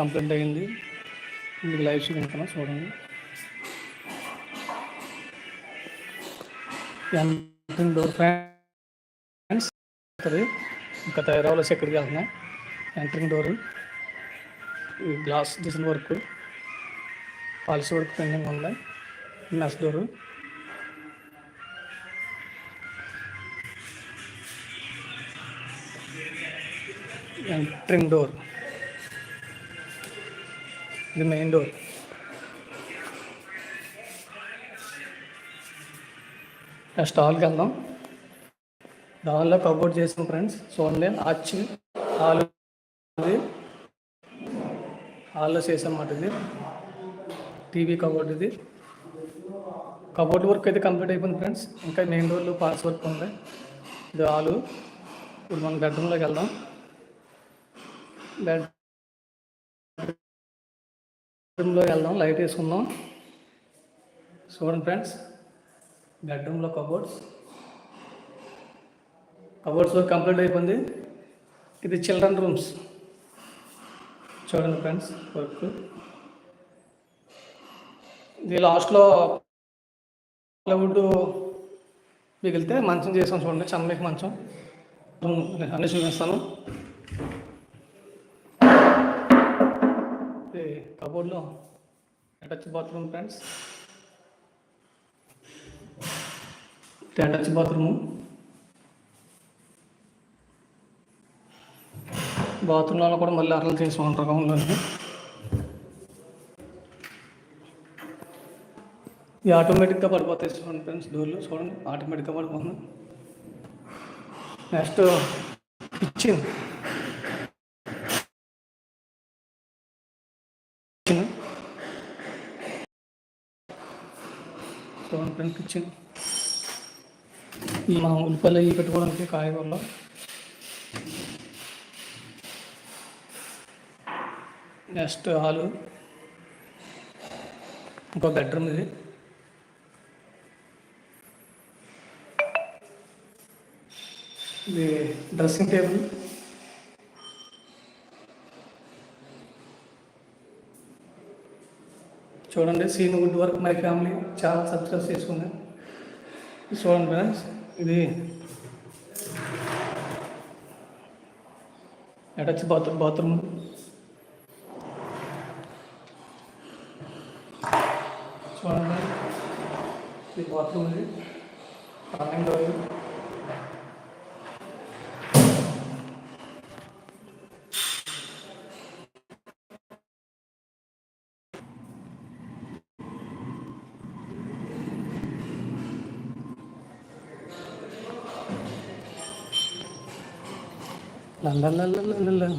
Complaint అయింది. మీకు live చూపించాను చూడండి. ఎంట్రింగ్ డోర్ ఫ్యాన్స్ ఇంకా తయారవ్వాలి ఎక్కడికి వెళ్తున్నాయి? Entering door? Glass design work. Policy work pending ఉంది. Mesh door. Entering door. ఇది మెయిన్ డోర్ నెక్స్ట్ హాల్కి వెళ్దాం. దానిలో కబోర్డ్ చేసాం ఫ్రెండ్స్ చూడండి ఆర్చ్ హాల్ ఇది. హాల్లో చేసామన్నమాట ఇది. టీవీ కబోర్డ్ ఇది. కబోర్డ్ వర్క్ అయితే కంప్లీట్ అయిపోయింది ఫ్రెండ్స్ ఇంకా మెయిన్ డోర్లో పార్ట్స్ వర్క్ ఉంది. ఇది హాలు. ఇప్పుడు మనం బెడ్రూమ్లోకి వెళ్దాం. బెడ్ బెడ్రూమ్లో వెళ్దాం లైట్ వేసుకుందాం. చూడండి ఫ్రెండ్స్ బెడ్రూమ్లో కబోర్డ్స్ కబోర్డ్స్ వర్క్ కంప్లీట్ అయిపోయింది. ఇది చిల్డ్రన్ రూమ్స్ చూడండి ఫ్రెండ్స్ వర్క్ ఇది లాస్ట్లో ప్లైవుడ్ మిగిలితే మంచం చేసాం చూడండి చన్నకి మంచం. అన్ని చూపిస్తాను. ఇది కబోర్డ్లో. Attach bathroom friends attach bathroom బాత్రూంలో కూడా మళ్ళీ అర్లు చేసుకుంటారు రకంలోని ఇది ఆటోమేటిక్గా పడిపోతాయి చూడండి ఫ్రెండ్స్ డోర్లు. చూడండి ఆటోమేటిక్గా పడిపోతుంది నెక్స్ట్ కిచెన్ కిచెన్ చూడండి ఫ్రెండ్స్ కిచెన్ మనం ఉల్లిపాయలు అవి పెట్టుకోవడానికి కాయగూరలో నెక్స్ట్ హాలు ఇంకో బెడ్రూమ్ ఇది. ఇది డ్రెస్సింగ్ టేబుల్. చూడండి scene good work my family. చాలా సబ్స్క్రైబ్ చేసుకుంది చూడండి ఫ్రెండ్స్ ఇది అటాచ్ బాత్రూమ్ బాత్రూమ్. చూడండి ఇది బాత్రూమ్ ఇది. Running door 冷冷冷冷冷冷